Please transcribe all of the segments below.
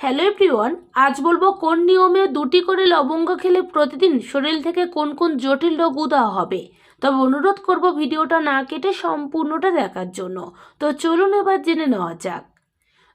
Hello everyone, আজ বলব কোন নিয়মে দুটি করে লবঙ্গ খেলে প্রতিদিন শরীর থেকে কোন কোন জটিল রোগ উদা হবে। তবে অনুরোধ করব ভিডিওটা না কেটে সম্পূর্ণটা দেখার জন্য। তো চলুন এবার জেনে নেওয়া যাক।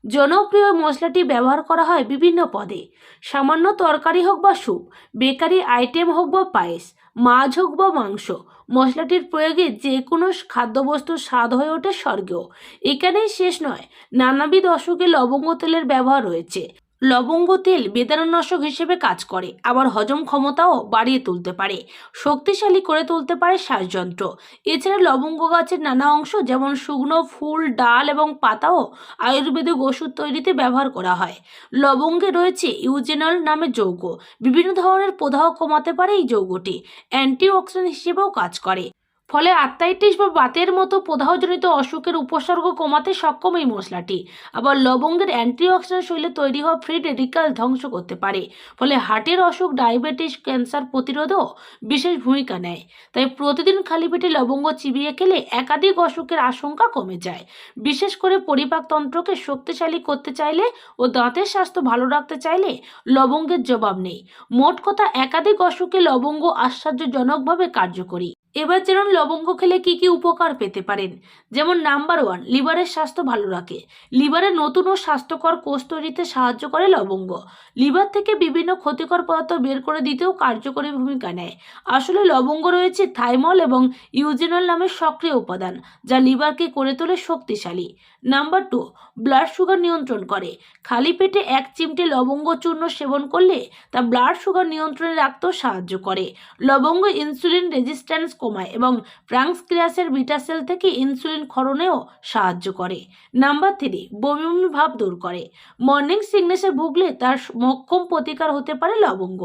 জনপ্রিয় মশলাটি ব্যবহার করা হয় বিভিন্ন পদে। সামান্য তরকারি হোক বা স্যুপ, বেকারি আইটেম হোক বা পায়েস, মাছ হোক বা মাংস, মশলাটির প্রয়োগে যে কোনো খাদ্যবস্তুর স্বাদ হয়ে ওঠে স্বর্গীয়। এখানেই শেষ নয়, নানাবিধ অসুখে লবঙ্গ তেলের ব্যবহার রয়েছে। লবঙ্গ তেল বেদনানাশক হিসেবে কাজ করে। আবার হজম ক্ষমতাও বাড়িয়ে তুলতে পারে। শক্তিশালী করে তুলতে পারে শ্বাসযন্ত্র। এছাড়া লবঙ্গ গাছের নানা অংশ যেমন শুকনো ফুল, ডাল এবং পাতাও আয়ুর্বেদিক ওষুধ তৈরিতে ব্যবহার করা হয়। লবঙ্গে রয়েছে ইউজেনল নামে যৌগ। বিভিন্ন ধরনের প্রদাহ কমাতে পারে এই যৌগটি। অ্যান্টিঅক্সিডেন্ট হিসেবেও কাজ করে। ফলে আর্থাইটিস বা বাতের মতো প্রদাহজনিত অসুখের উপসর্গ কমাতে সক্ষম এই মশলাটি। আবার লবঙ্গের অ্যান্টিঅক্সিডেন্ট শরীরে তৈরি হওয়া ফ্রি রেডিকাল ধ্বংস করতে পারে। ফলে হার্টের অসুখ, ডায়াবেটিস, ক্যান্সার প্রতিরোধেও বিশেষ ভূমিকা নেয়। তাই প্রতিদিন খালি পেটে লবঙ্গ চিবিয়ে খেলে একাধিক অসুখের আশঙ্কা কমে যায়। বিশেষ করে পরিপাকতন্ত্রকে শক্তিশালী করতে চাইলে ও দাঁতের স্বাস্থ্য ভালো রাখতে চাইলে লবঙ্গের জবাব নেই। মোট কথা, একাধিক অসুখে লবঙ্গ আশ্চর্যজনকভাবে কার্যকরী। এবার যেমন লবঙ্গ খেলে কি কি উপকার পেতে পারেন? যেমন নাম্বার ওয়ান লিভারের স্বাস্থ্য ভালো রাখে। লিভারে নতুন ও স্বাস্থ্যকর কোষ তৈরিতে সাহায্য করে লবঙ্গ। লিভার থেকে বিভিন্ন ক্ষতিকর পদার্থ বের করে দিতেও কার্যকরী ভূমিকা নেয়। আসলে লবঙ্গ রয়েছে থাইমল এবং ইউজেনল নামের সক্রিয় উপাদান, যা লিভারকে করে তোলে শক্তিশালী। নাম্বার টু ব্লাড সুগার নিয়ন্ত্রণ করে। খালি পেটে এক চিমটে লবঙ্গ চূর্ণ সেবন করলে তা ব্লাড সুগার নিয়ন্ত্রণে রাখতেও সাহায্য করে। লবঙ্গ ইনসুলিন রেজিস্ট্যান্স কমায় এবং প্রাংসক্রিয়াসের বিটা সেল থেকে ইনসুলিন ক্ষরণেও সাহায্য করে। নাম্বার থ্রি বমি বমি ভাব দূর করে। মর্নিং সিকনেসে ভুগলে তার মক্ষম প্রতিকার হতে পারে লবঙ্গ।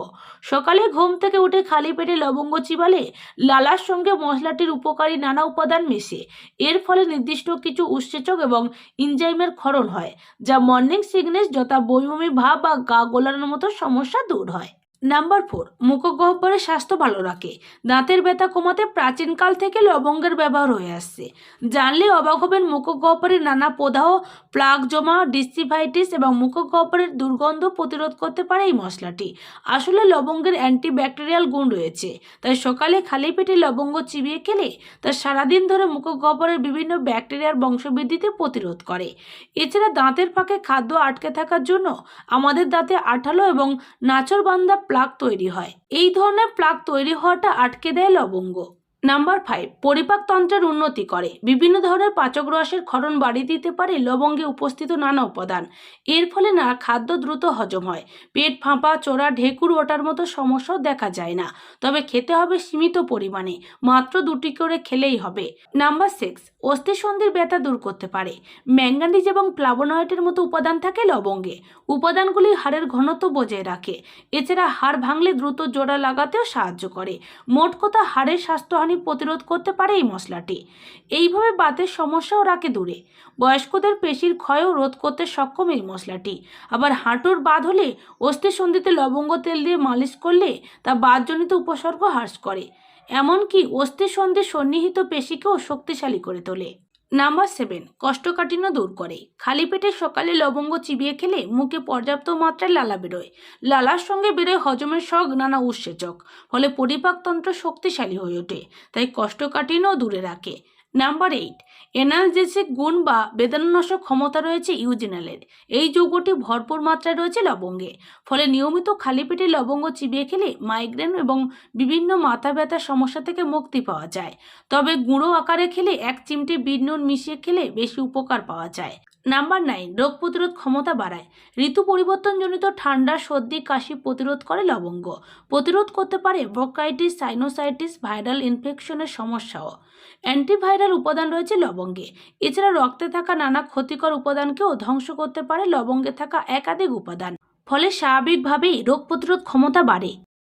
সকালে ঘুম থেকে উঠে খালি পেটে লবঙ্গ চিবালে লালার সঙ্গে মশলাটির উপকারী নানা উপাদান মেশে। এর ফলে নির্দিষ্ট কিছু উৎসেচক এবং ইনজাইমের ক্ষরণ হয়, যা মর্নিং সিকনেস যথা বমি ভাব বা গা গোলানোর মতো সমস্যা দূর হয়। নাম্বার ফোর মুখগহ্বরের স্বাস্থ্য ভালো রাখে। দাঁতের ব্যথা কমাতে প্রাচীনকাল থেকে লবঙ্গের ব্যবহার হয়ে আসছে। জানলে অবাক হবেন মুখগহ্বরের নানা প্রদাহ প্লাগ জমা, ডিসিভাইটিস এবং মুখগহ্বরের দুর্গন্ধ প্রতিরোধ করতে পারে এই মশলাটি। আসলে লবঙ্গের অ্যান্টিব্যাকটেরিয়াল গুণ রয়েছে। তাই সকালে খালি পেটে লবঙ্গ চিবিয়ে খেলে তা সারাদিন ধরে মুখগহ্বরের বিভিন্ন ব্যাকটেরিয়ার বংশবৃদ্ধিতে প্রতিরোধ করে। এছাড়া দাঁতের ফাঁকে খাদ্য আটকে থাকার জন্য আমাদের দাঁতে আঠালো এবং নাচরবান্ধা প্লাক তৈরি হয়। এই ধরনের প্লাক তৈরি হওয়াটা আটকে দেয় লবঙ্গ। নাম্বার ফাইভ পরিপাকতন্ত্রের উন্নতি করে। বিভিন্ন ধরনের পাচক রসের ক্ষরণ বাড়িয়ে দিতে পারে লবঙ্গে উপস্থিত নানা উপাদান। এর ফলে না, খাদ্য দ্রুত হজম হয়। পেট ফাঁপা, চোরা, ঢেকুর ওঠার মতো সমস্যাও দেখা যায় না। তবে খেতে হবে সীমিত পরিমাণে, মাত্র দুটি করে খেলেই হবে। নাম্বার সিক্স অস্থিসন্ধির ব্যথা দূর করতে পারে। ম্যাঙ্গানিজ এবং প্লাবোনয়েডের মতো উপাদান থাকে লবঙ্গে। উপাদানগুলি হাড়ের ঘনত্ব বজায় রাখে। এছাড়া হাড় ভাঙলে দ্রুত জোড়া লাগাতেও সাহায্য করে। মোট কথা, হাড়ের স্বাস্থ্যহানি প্রতিরোধ করতে পারে এই মশলাটি। এইভাবে বাতের সমস্যাও রাখে দূরে। বয়স্কদের পেশির ক্ষয়ও রোধ করতে সক্ষম এই মশলাটি। আবার হাঁটুর বাদ হলে অস্থিসন্ধিতে লবঙ্গ তেল দিয়ে মালিশ করলে তা বাদজনিত উপসর্গ হ্রাস করে। এমনকি অস্থিসন্ধি সন্নিহিত পেশিকেও শক্তিশালী করে তোলে। নাম্বার সেভেন কষ্টকাঠিন্য দূর করে। খালি পেটে সকালে লবঙ্গ চিবিয়ে খেলে মুখে পর্যাপ্ত মাত্রায় লালা বেরোয়। লালার সঙ্গে বেরোয় হজমের শখ নানা উৎসেচক, ফলে পরিপাকতন্ত্র শক্তিশালী হয়ে ওঠে, তাই কষ্টকাঠিন্য দূরে রাখে। নাম্বার এইট এনালজেসিক গুণ বা বেদনানাশক ক্ষমতা রয়েছে ইউজিনালের এই যৌগটি ভরপুর মাত্রায় রয়েছে লবঙ্গে। ফলে নিয়মিত খালি পেটে লবঙ্গ চিবিয়ে খেলে মাইগ্রেন এবং বিভিন্ন মাথা ব্যথার সমস্যা থেকে মুক্তি পাওয়া যায়। তবে গুঁড়ো আকারে খেলে এক চিমটি বিট মিশিয়ে খেলে বেশি উপকার পাওয়া যায়। নাম্বার নাইন, রোগ প্রতিরোধ ক্ষমতা বাড়ায়। ঋতু পরিবর্তনজনিত ঠান্ডা, সর্দি, কাশি প্রতিরোধ করে লবঙ্গ। প্রতিরোধ করতে পারে ব্রোকাইটিস সাইনোসাইটিস, ভাইরাল ইনফেকশনের সমস্যাও। অ্যান্টিভাইরাল উপাদান রয়েছে লবঙ্গে। এছাড়া রক্তে থাকা নানা ক্ষতিকর উপাদানকেও ধ্বংস করতে পারে লবঙ্গে থাকা একাধিক উপাদান। ফলে স্বাভাবিকভাবেই রোগ প্রতিরোধ ক্ষমতা বাড়ে।